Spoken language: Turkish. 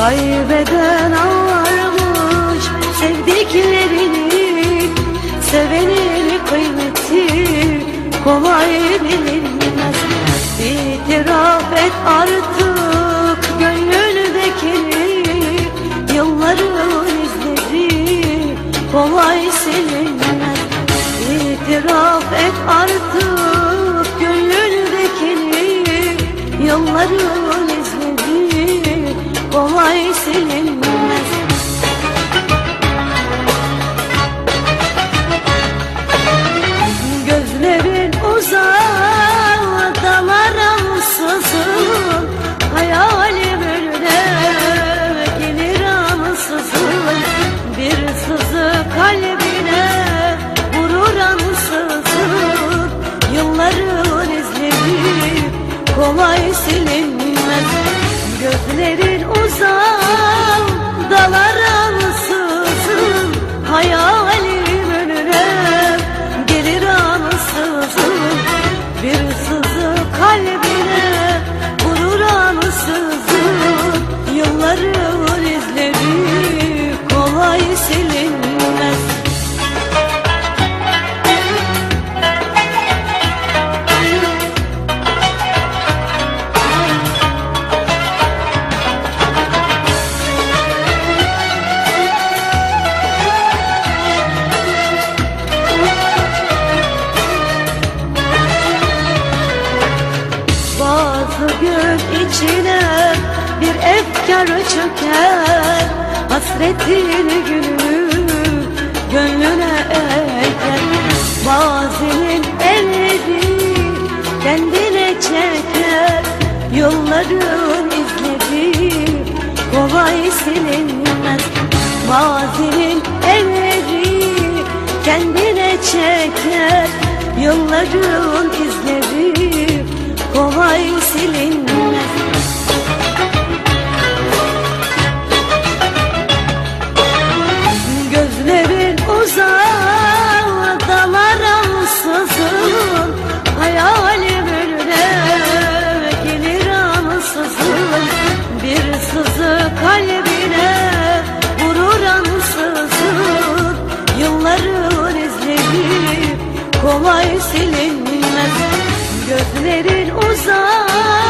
Kaybeden ağlarmış sevdiklerini Sevenin kıymeti kolay bilinmez. İtiraf et artık gönlündekini Yılların izleri kolay silinmez. İtiraf et artık gönlündekini Yılların Gözlerin uzak dalar ansızın. Hayalim gelir ansızın. Bir sızı kalbine vurur ansızın. Yılların izleri kolay silinmez Gözlerin uzak dalar ansızın. Hayalim önüne gelir ansızın. Bir sızı kalbine vurur ansızın. Yılların izleri kolay silinmez gün içine bir efkar çöker. Hasretin gülü gönlüne eker. Bazının elleri kendine çeker. Yolların izleri kolay silinmez. Bazının elleri kendine çeker. Yılların izleri kolay silinmez. Gözlerin uzak dalar ansızın. Hayalim önüne gelir ansızın. Bir sızı kalbine vurur ansızın. Yılların izleri kolay silinmez Gözlerin uzak